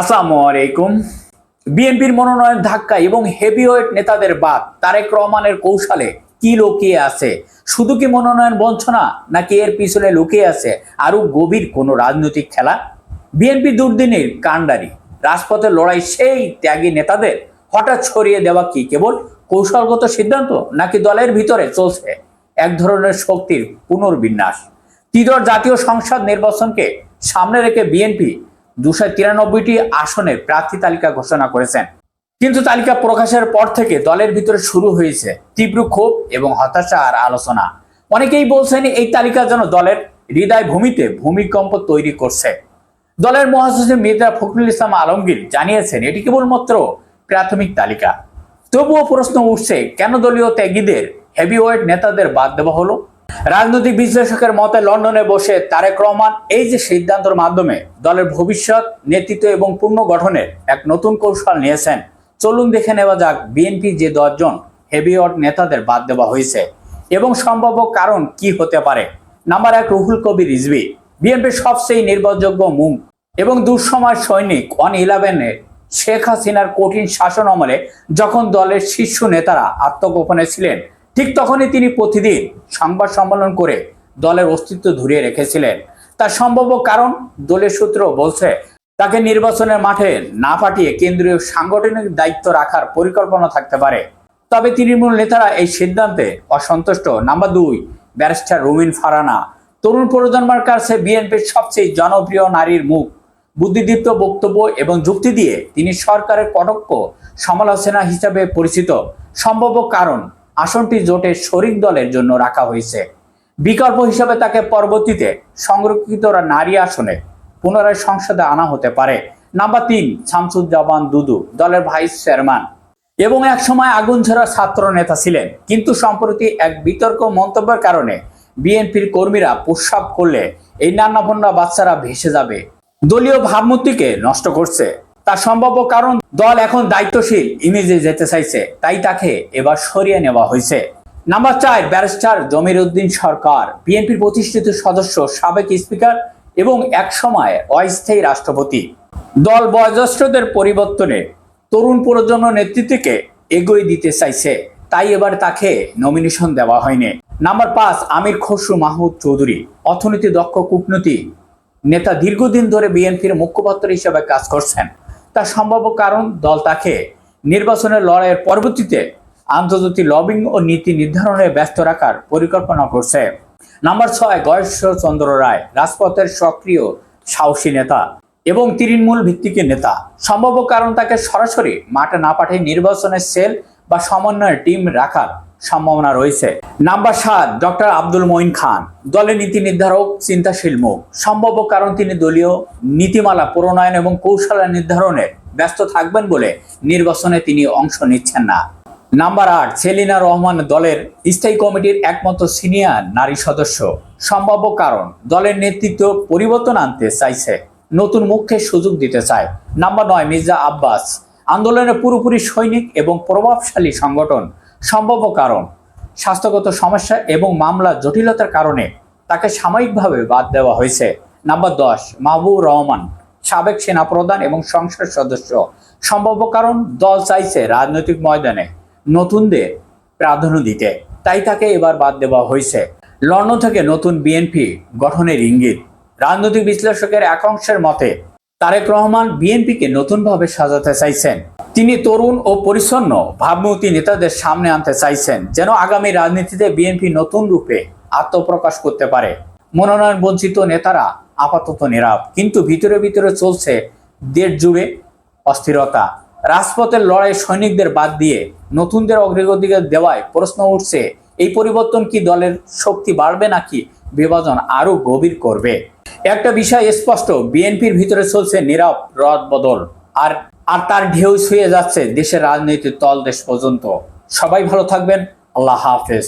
আসসালামু আলাইকুম। বিএনপির মনোনয়ন ধাক্কা এবং হেভিওয়েট নেতাদের বাদ তারেক রহমানের কৌশলে কি লুকিয়ে আছে? শুধু কি মনোনয়ন বঞ্চনা নাকি এর পিছনে লুকিয়ে আছে আরও গভীর কোনো রাজনৈতিক খেলা? বিএনপি দুর্দিনের কাণ্ডারি রাজপথের লড়াই সেই ত্যাগী নেতাদের হঠাৎ ছড়িয়ে দেওয়া কি কেবল কৌশলগত সিদ্ধান্ত, নাকি দলের ভিতরে চলছে এক ধরনের শক্তির পুনর্বিন্যাস? ত্রিদল জাতীয় সংসদ নির্বাচনকে সামনে রেখে বিএনপি দুশো তিরানব্বইটি আসনের প্রার্থী তালিকা ঘোষণা করেছেন। কিন্তু তালিকা প্রকাশের পর থেকে দলের ভিতরে শুরু হয়েছে তীব্র ক্ষোভ এবং হতাশা আর আলোচনা। অনেকেই বলছেন এই তালিকা যেন দলের হৃদয় ভূমিতে ভূমিকম্প তৈরি করছে। দলের মহাসচিব মির্জা ফখরুল ইসলাম আলমগীর জানিয়েছেন, এটি কেবলমাত্র প্রাথমিক তালিকা। তবুও প্রশ্ন উঠছে, কেন দলীয় ত্যাগীদের হেভিওয়েট নেতাদের বাদ দেওয়া হলো? রাজনৈতিক বিশ্লেষকের মতে লন্ডনে বসে তারেক রহমান এই যে সিদ্ধান্তের মাধ্যমে দলের ভবিষ্যৎ, নেতৃত্ব এবং পুনর্গঠনের এক নতুন কৌশল নিয়েছেন। চলুন দেখে নেওয়া যাক বিএনপি যে দশজন হেভিওয়েট নেতাদের বাদ দেওয়া হয়েছে এবং সম্ভাব্য কারণ কি হতে পারে। নাম্বার এক, রুহুল কবির রিজভি। বিএনপির সবচেয়ে নির্ভরযোগ্য মুখ এবং দুঃসময় সৈনিক ওয়ান ইলেভেনের শেখ হাসিনার কঠিন শাসন আমলে যখন দলের শীর্ষ নেতারা আত্মগোপনে ছিলেন ঠিক তখনই তিনি প্রতিদিন সংবাদ সম্মেলন করে দলের অস্তিত্ব ধরিয়ে রেখেছিলেন। তার সম্ভাব্য কারণ দলের সূত্র বলছে, তাকে নির্বাচনের মাঠে না পাঠিয়ে কেন্দ্রীয় সাংগঠনিক দায়িত্ব রাখার পরিকল্পনা থাকতে পারে। তবে তৃণমূল নেতারা এই সিদ্ধান্তে অসন্তুষ্ট। নাম্বার দুই, ব্যারিস্টার রুমিন ফারানা। তরুণ প্রজন্মের কাছে বিএনপির সবচেয়ে জনপ্রিয় নারীর মুখ। বুদ্ধিদীপ্ত বক্তব্য এবং যুক্তি দিয়ে তিনি সরকারের কটক্ষ সমালোচনা হিসাবে পরিচিত। সম্ভাব্য কারণ আসনটি জোটের শরিক দলের জন্য রাখা হয়েছে। বিকল্প হিসাবে তাকে পরবর্তীতে সংরক্ষিত নারী আসনে পুনরায় সংসদে আনা হতে পারে। নাম্বার তিন, শামসুজ্জামান দুদু, দলের ভাইস চেয়ারম্যান। এবং এক সময় আগুন ঝরা ছাত্র নেতা ছিলেন। কিন্তু সম্প্রতি এক বিতর্ক মন্তব্যের কারণে বিএনপির কর্মীরা প্রস্রাব করলে এই নান্নাভন্না বাচ্চারা ভেসে যাবে। দলীয় ভাবমূর্তিকে নষ্ট করছে। তার সম্ভাব্য কারণ, দল এখন দায়িত্বশীল, ইমেজে যেতে চাইছে, তাই তাকে এবার সরিয়ে নেওয়া হয়েছে। নাম্বার চার, ব্যারিস্টার জমির উদ্দিন সরকার, বিএনপির প্রতিষ্ঠিত সদস্য, সাবেক স্পিকার এবং একসময় অস্থায়ী রাষ্ট্রপতি। দল বয়োজ্যেষ্ঠদের পরিবর্তনে তরুণ প্রজন্ম নেতৃত্বকে এগিয়ে দিতে চাইছে, তাই এবার তাকে নমিনেশন দেওয়া হয়নি। নাম্বার পাঁচ, আমির খসরু মাহমুদ চৌধুরী, অর্থনীতি দক্ষ কূটনীতি নেতা দীর্ঘদিন ধরে বিএনপির মুখপাত্র হিসেবে কাজ করছেন। তার সম্ভাব্য কারণ দল তাকে নির্বাচনের লড়াইয়ের পরবর্তীতে আন্তর্জাতিক লবিং ও নীতি নির্ধারণে ব্যস্ত রাখার পরিকল্পনা করছে। নাম্বার ছয় গয়েশ্বর চন্দ্র রায়, রাজপথের সক্রিয়, সাহসী নেতা এবং তৃণমূল ভিত্তিক নেতা। সম্ভাব্য কারণ তাকে সরাসরি মাঠে না পাঠিয়ে নির্বাচনের সেল বা সমন্বয়ের টিম রাখার সম্ভাবনা রয়েছে। নাম্বার সাত, ডক্টর আব্দুল মঈন খান। দলের নীতি নির্ধারক, চিন্তাশীল মুখ। সম্ভাব্য কারণ তিনি দলীয় নীতিমালা, প্রণয়ন এবং কৌশল নির্ধারণে ব্যস্ত থাকবেন বলে নির্বাচনে তিনি অংশ নিচ্ছেন না। নাম্বার আট সেলিনা রহমান দলের স্থায়ী কমিটির একমাত্র সিনিয়র নারী সদস্য। সম্ভাব্য কারণ, দলের নেতৃত্ব পরিবর্তন আনতে চাইছে। নতুন মুখকে সুযোগ দিতে চায়। নাম্বার নয়, মির্জা আব্বাস। আন্দোলনের পুরোপুরি সৈনিক এবং প্রভাবশালী সংগঠন। সম্ভাব্য কারণ, স্বাস্থ্যগত সমস্যা এবং মামলা জটিলতার কারণে তাকে সাময়িকভাবে বাদ দেওয়া হয়েছে। নাম্বার দশ মাহবুব রহমান, সাবেক সেনাপ্রধান এবং সংসদ সদস্য। সম্ভাব্য কারণ, দল চাইছে রাজনৈতিক ময়দানে নতুনদের প্রাধান্য দিতে। তাই তাকে এবার বাদ দেওয়া হয়েছে। লন্ডন থেকে নতুন বিএনপি গঠনের ইঙ্গিত। রাজনৈতিক বিশ্লেষকের একাংশের মতে, তারেক রহমান বিএনপিকে নতুনভাবে সাজাতে চাইছেন। তিনি তরুণ ও পরিচ্ছন্ন, ভাবমূর্তি নেতাদের সামনে আনতে চাইছেন, যেন আগামী রাজনীতিতে বিএনপি নতুন রূপে আত্মপ্রকাশ করতে পারে। মনোনয়ন বঞ্চিত নেতারা আপাতত নীরব কিন্তু ভিতরে ভিতরে চলছে দেশ জুড়ে অস্থিরতা। রাজপথের লড়াই সৈনিকদের বাদ দিয়ে নতুনদের অগ্রগতিকে দেওয়ায় প্রশ্ন উঠছে, এই পরিবর্তন কি দলের শক্তি বাড়বে নাকি বিভাজন আরও গভীর করবে? একটা বিষয় স্পষ্ট, বিএনপির ভিতরে চলছে নীরব রদ বদল আর আর তার ঢেউ ছুঁয়ে যাচ্ছে দেশের রাজনৈতিক দল দেশ পর্যন্ত। সবাই ভালো থাকবেন। আল্লাহ হাফেজ।